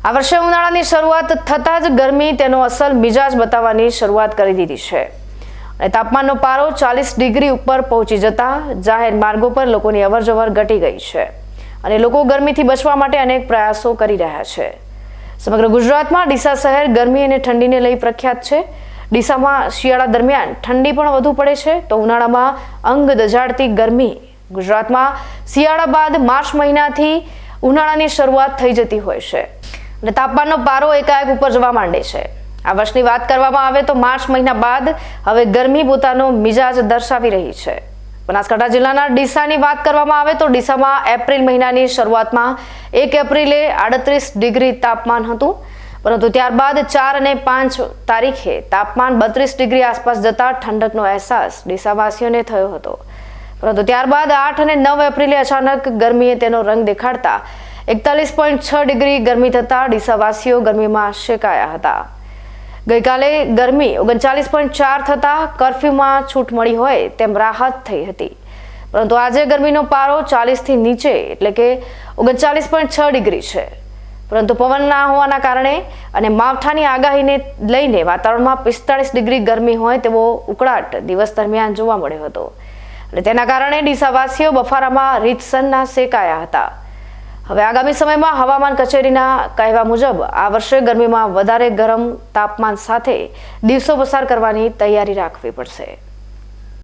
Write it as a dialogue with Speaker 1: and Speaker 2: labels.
Speaker 1: આ વર્ષે ઉનાળાની શરૂઆત થતાં જ ગરમી તેનો અસલ મિજાજ બતાવવાની શરૂઆત કરી દીધી છે. અને તાપમાનનો પારો ચાલીસ ડિગ્રી ઉપર પહોંચી જતા જાહેર માર્ગો પર લોકોની અવરજવર ઘટી ગઈ છે અને લોકો ગરમીથી બચવા માટે અનેક પ્રયાસો કરી રહ્યા છે. સમગ્ર ગુજરાતમાં ડીસા શહેર ગરમી અને ઠંડીને લઈ પ્રખ્યાત છે. ડીસામાં શિયાળા દરમિયાન ઠંડી પણ વધુ પડે છે તો ઉનાળામાં અંગ દજાડતી ગરમી. ગુજરાતમાં શિયાળા બાદ માર્ચ મહિનાથી ઉનાળાની શરૂઆત થઈ જતી હોય છે. અને તાપમાનનો પારો એકાએક ઉપર જવા માંડે છે. આ વર્ષની વાત કરવામાં આવે તો માર્ચ મહિના બાદ હવે ગરમી પોતાનો મિજાજ દર્શાવી રહી છે. બનાસકાંઠા જિલ્લાના ડીસાની વાત કરવામાં આવે તો ડીસામાં એપ્રિલ મહિનાની શરૂઆતમાં એક એપ્રિલે આડત્રીસ ડિગ્રી તાપમાન હતું. પરંતુ ત્યારબાદ ચાર અને પાંચ તારીખે તાપમાન બત્રીસ ડિગ્રી આસપાસ જતા ઠંડકનો અહેસાસ ડીસાવાસીઓને થયો હતો. પરંતુ ત્યારબાદ આઠ અને નવ એપ્રિલે અચાનક ગરમીએ તેનો રંગ દેખાડતા એકતાલીસ પોઈન્ટ છ ડિગ્રી ગરમી થતા ડીસાવાસીઓ ગરમીમાં શેકાયા હતા. ગઈકાલે ગરમી ઓગણચાલીસ પોઈન્ટ ચાર થતાં કર્ફ્યુમાં છૂટ મળી હોય તેમ રાહત થઈ હતી. પરંતુ આજે ગરમીનો પારો ચાલીસથી નીચે એટલે કે ઓગણચાલીસ પોઈન્ટ છ ડિગ્રી છે. પરંતુ પવન ના હોવાના કારણે અને માવઠાની આગાહીને લઈને વાતાવરણમાં પિસ્તાળીસ ડિગ્રી ગરમી હોય તેવો ઉકળાટ દિવસ દરમિયાન જોવા મળ્યો હતો. અને તેના કારણે ડીસાવાસીઓ બફારામાં રીતસરના શેકાયા હતા. હવે આગામી સમયમાં હવામાન કચેરીના કહેવા મુજબ આ વર્ષે ગરમીમાં વધારે ગરમ તાપમાન સાથે દિવસો પસાર કરવાની તૈયારી રાખવી પડશે.